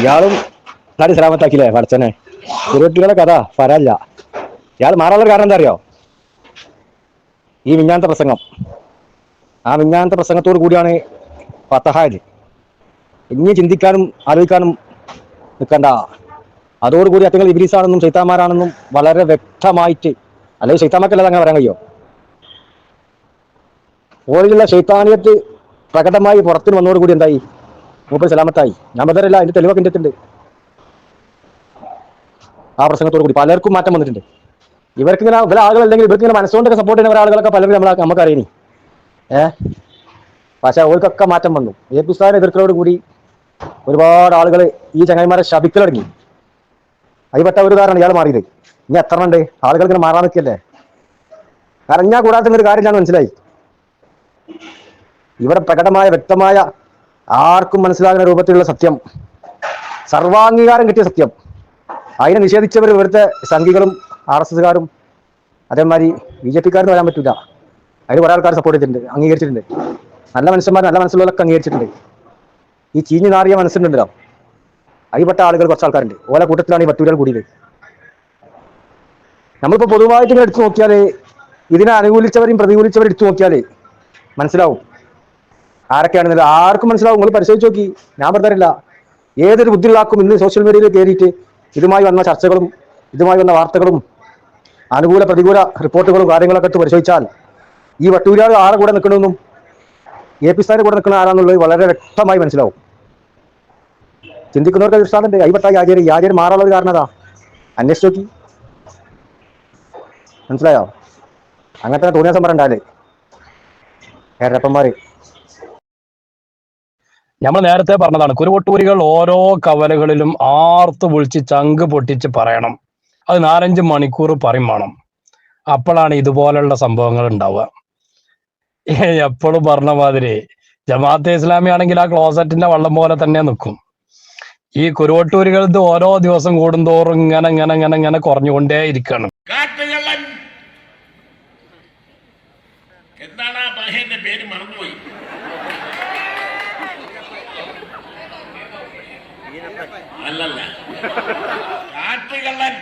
ഇയാളും നാട് സലാമത്താക്കില്ലേ പടച്ചനെ? കുരുവട്ടിയുടെ കഥ പരല്ല. ഇയാൾ മാറാനുള്ള കാരണം എന്താ അറിയോ ഈ വിഞ്ഞാന്ത പ്രസംഗം. ആ വിഞ്ഞാന്ത പ്രസംഗത്തോട് കൂടിയാണ് ഫത്തഹായത്. ഇനി ചിന്തിക്കാനും ആലോചിക്കാനും നിൽക്കണ്ട. അതോടുകൂടി അത്തങ്ങൾ ഇബിലീസാണെന്നും ചൈത്താമാരാണെന്നും വളരെ വ്യക്തമായിട്ട് അല്ലെങ്കിൽ ചൈത്താമാക്കല്ലാതെ അങ്ങനെ പറയാൻ കഴിയോ? ഓരോ ശൈത്താനിയത്ത് പ്രകടമായി പുറത്തിന് വന്നതോടുകൂടി എന്തായി? മൂപ്പർ സലാമത്തായി. ഞാൻ ബദറല്ല അതിന്റെ തെളിവൊക്കെ എന്റെ ആ പ്രസംഗത്തോടു കൂടി പലർക്കും മാറ്റം വന്നിട്ടുണ്ട്. ഇവർക്ക് ഇങ്ങനെ ഇവരെ ആളുകളല്ലെങ്കിൽ ഇവർക്ക് ഇങ്ങനെ മനസ്സുകൊണ്ടൊക്കെ സപ്പോർട്ട് ചെയ്യുന്ന ആളുകളൊക്കെ പലരും നമ്മളെ നമുക്ക് അറിയണി ഏ? പക്ഷെ അവർക്കൊക്കെ മാറ്റം വന്നു. ഏ പുസ്തകം എതിർക്കലോട് കൂടി ഒരുപാട് ആളുകൾ ഈ ചങ്ങായിമാരെ ശപിക്കൽ തുടങ്ങി. അതിൽപ്പെട്ട ഒരു കാരണം ഇയാൾ മാറിയത്. ഇനി എത്ര ഉണ്ട്? ആളുകൾ ഇങ്ങനെ മാറാൻ നിൽക്കല്ലേ? അറിഞ്ഞാൽ കൂടാത്ത ഒരു കാര്യം ഞാൻ മനസ്സിലായി. ഇവിടെ പ്രകടമായ വ്യക്തമായ ആർക്കും മനസ്സിലാകുന്ന രൂപത്തിലുള്ള സത്യം. സർവാംഗീകാരം കിട്ടിയ സത്യം. അതിനെ നിഷേധിച്ചവർ ഇവിടുത്തെ സംഘികളും ആർ എസ് എസ്കാരും അതേമാതിരി ബി ജെ പിക്കാരന് വരാൻ പറ്റില്ല അതിന് കുറെ ആൾക്കാർ സപ്പോർട്ട് ചെയ്തിട്ടുണ്ട് അംഗീകരിച്ചിട്ടുണ്ട്. നല്ല മനുഷ്യന്മാർ നല്ല മനസ്സിലുള്ളവരൊക്കെ അംഗീകരിച്ചിട്ടുണ്ട്. ഈ ചീഞ്ഞു നാറിയ മനസ്സിലുണ്ടല്ലോ അതിൽപ്പെട്ട ആളുകൾ കുറച്ച് ആൾക്കാരുണ്ട്. ഓല കൂട്ടത്തിലാണ് ഈ വട്ടൂരികൾ കൂടിയത്. നമ്മളിപ്പോൾ പൊതുവായിട്ട് എടുത്തു നോക്കിയാൽ ഇതിനെ അനുകൂലിച്ചവരെയും പ്രതികൂലിച്ചവരും എടുത്തു നോക്കിയാൽ മനസ്സിലാവും. ആരൊക്കെയാണെന്നില്ല ആർക്കും മനസ്സിലാവും. നിങ്ങൾ പരിശോധിച്ച് നോക്കി. ഞാൻ പറഞ്ഞില്ല ഏതൊരു ബുദ്ധിയുള്ളാക്കും ഇന്ന് സോഷ്യൽ മീഡിയയിൽ കയറിയിട്ട് ഇതുമായി വന്ന ചർച്ചകളും ഇതുമായി വന്ന വാർത്തകളും അനുകൂല പ്രതികൂല റിപ്പോർട്ടുകളും കാര്യങ്ങളൊക്കെ എടുത്ത് പരിശോധിച്ചാൽ ഈ വട്ടൂരാൾ ആരെ കൂടെ നിൽക്കണമെന്നും എ പി സ്ഥാനെ കൂടെ നിൽക്കുന്ന ആരാന്നുള്ളത് വളരെ വ്യക്തമായി മനസ്സിലാവും. ചിന്തിക്കുന്നവർക്ക് ദൃഷ്ടാന്തുണ്ട് കൈപെട്ട യാചര് യാചര് മാറാനുള്ള കാരണം അതാ അന്വേഷിച്ചു നോക്കി. മനസ്സിലായോ? അങ്ങനത്തെ തോന്നിയ സമരം ഉണ്ടാലേ കേരളപ്പന്മാര്. നമ്മൾ നേരത്തെ പറഞ്ഞതാണ് കുരുവട്ടൂരികൾ ഓരോ കവലകളിലും ആർത്ത് വിളിച്ച് ചങ്ക് പൊട്ടിച്ച് പറയണം. അത് നാലഞ്ച് മണിക്കൂർ പറയും വേണം. അപ്പോഴാണ് ഇതുപോലെയുള്ള സംഭവങ്ങൾ ഉണ്ടാവുക. എപ്പോഴും പറഞ്ഞ മാതിരി ജമാഅത്തെ ഇസ്ലാമി ആണെങ്കിൽ ആ ക്ലോസറ്റിന്റെ വള്ളം പോലെ തന്നെ നിൽക്കും. ഈ കുരുവട്ടൂരികളത് ഓരോ ദിവസം കൂടുന്തോറും ഇങ്ങനെ ഇങ്ങനെ ഇങ്ങനെ ഇങ്ങനെ കുറഞ്ഞുകൊണ്ടേ ഇരിക്കണം എന്താണ് ആ പേര് മറന്നുപോയി? அல்லல்ல. காட்டுகள்ளன்